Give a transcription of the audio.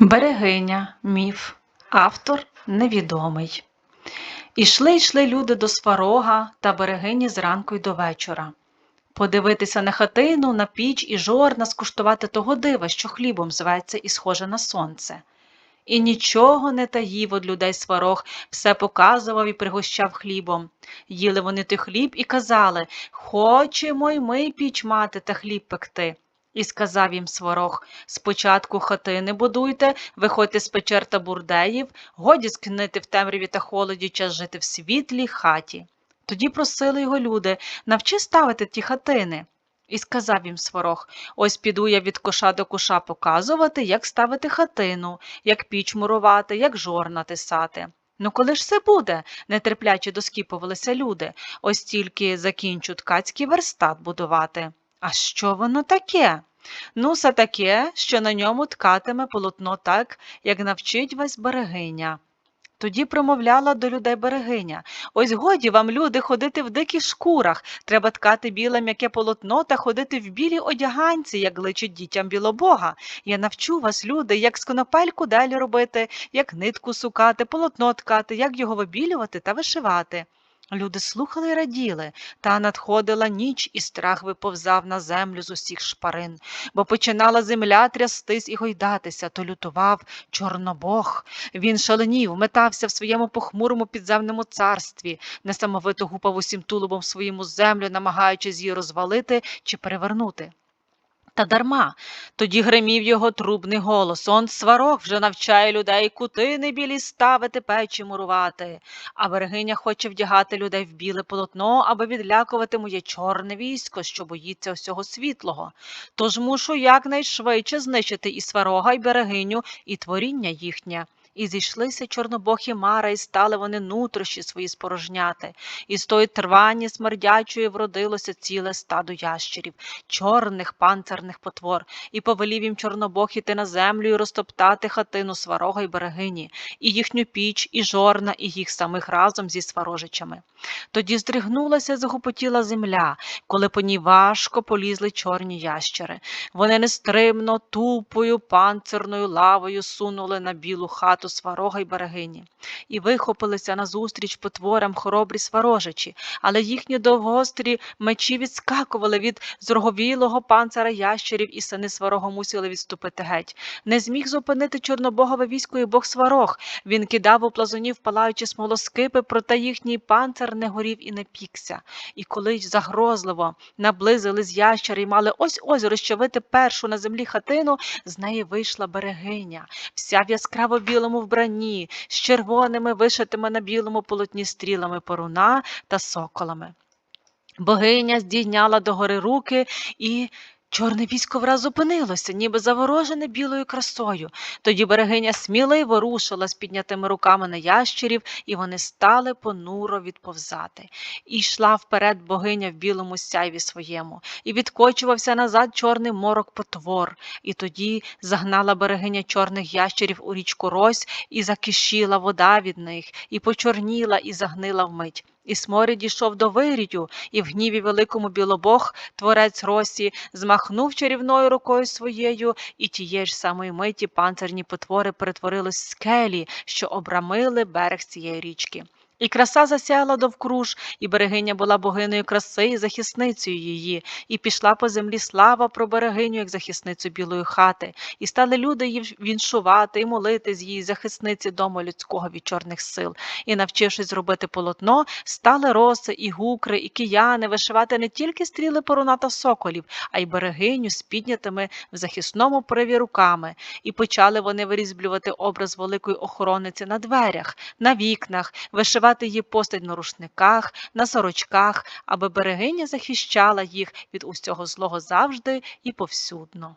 Берегиня, міф, автор невідомий. Ішли йшли люди до сварога та берегині зранку й до вечора. Подивитися на хатину, на піч і жорна, скуштувати того дива, що хлібом зветься і схоже на сонце. І нічого не таїв од людей сварог, все показував і пригощав хлібом. Їли вони той хліб і казали Хочемо й ми піч мати та хліб пекти. І сказав їм сварог спочатку хатини будуйте, виходьте з печер та бурдеїв, годі скнити в темряві та холоді час жити в світлій хаті. Тоді просили його люди навчи ставити ті хатини. І сказав їм сварог ось піду я від коша до коша показувати, як ставити хатину, як піч мурувати, як жорна тисати. Ну коли ж це буде? нетерпляче доскіпувалися люди. Ось тільки закінчу ткацький верстат будувати. А що воно таке? Ну, все таке, що на ньому ткатиме полотно так, як навчить вас берегиня. Тоді промовляла до людей берегиня Ось годі вам, люди, ходити в диких шкурах. Треба ткати біле м'яке полотно та ходити в білій одяганці, як личить дітям білобога. Я навчу вас, люди, як сконопельку далі робити, як нитку сукати, полотно ткати, як його вибілювати та вишивати. Люди слухали й раділи, та надходила ніч, і страх виповзав на землю з усіх шпарин, бо починала земля трястись і гойдатися, то лютував Чорнобог. Він шаленів, метався в своєму похмурому підземному царстві, несамовито гупав усім тулубом своєму землю, намагаючись її розвалити чи перевернути. Та дарма. Тоді гримів його трубний голос. Он сварог вже навчає людей кутини білі ставити, печі мурувати. А берегиня хоче вдягати людей в біле полотно, аби відлякувати моє чорне військо, що боїться усього світлого. Тож мушу якнайшвидше знищити і сварога, і берегиню, і творіння їхнє. І зійшлися чорнобокі мара, і стали вони нутрощі свої спорожняти, і з тої трвані смердячої вродилося ціле стадо ящерів, чорних панцирних потвор, і повелів їм чорнобог іти на землю і розтоптати хатину сварога й берегині, і їхню піч, і жорна, і їх самих разом зі сварожичами. Тоді здригнулася, загупотіла земля, коли по ній важко полізли чорні ящери. Вони нестримно, тупою, панцирною лавою сунули на білу хату сварога й берегині, і вихопилися назустріч потворам хоробрі сварожичі, але їхні довгострі мечі відскакували від зроговілого панцира ящерів, і сини сварога мусили відступити геть. Не зміг зупинити чорнобогове військо і бог сварог. Він кидав у плазунів палаючи смолоскипи, проте їхній панцир не горів і не пікся. І коли загрозливо наблизили з ящери і мали ось ось розчавити першу на землі хатину, з неї вийшла берегиня, вся в яскраво білому вбранні, з червоними вишитими на білому полотні стрілами поруна та соколами. Богиня здійняла догори руки і. Чорне військо враз зупинилося, ніби заворожене білою красою. Тоді берегиня сміливо рушила з піднятими руками на ящерів, і вони стали понуро відповзати. І йшла вперед богиня в білому сяйві своєму, і відкочувався назад чорний морок потвор. І тоді загнала берегиня чорних ящерів у річку Рось, і закишіла вода від них, і почорніла, і загнила вмить. І сморід дійшов до вирію, і в гніві великому білобог, творець Росі, змахнув чарівною рукою своєю, і тієї ж самої миті панцирні потвори перетворились в скелі, що обрамили берег цієї річки. І краса засяяла довкруж, і берегиня була богиною краси і захисницею її, і пішла по землі слава про берегиню, як захисницю білої хати, і стали люди її віншувати і молити з її захисниці дому людського від чорних сил. І, навчившись зробити полотно, стали роси, і гукри, і кияни вишивати не тільки стріли поруна та соколів, а й берегиню з піднятими в захисному пориві руками. І почали вони вирізблювати образ великої охоронниці на дверях, на вікнах, вишивати її постать на рушниках, на сорочках, аби берегиня захищала їх від усього злого завжди і повсюдно.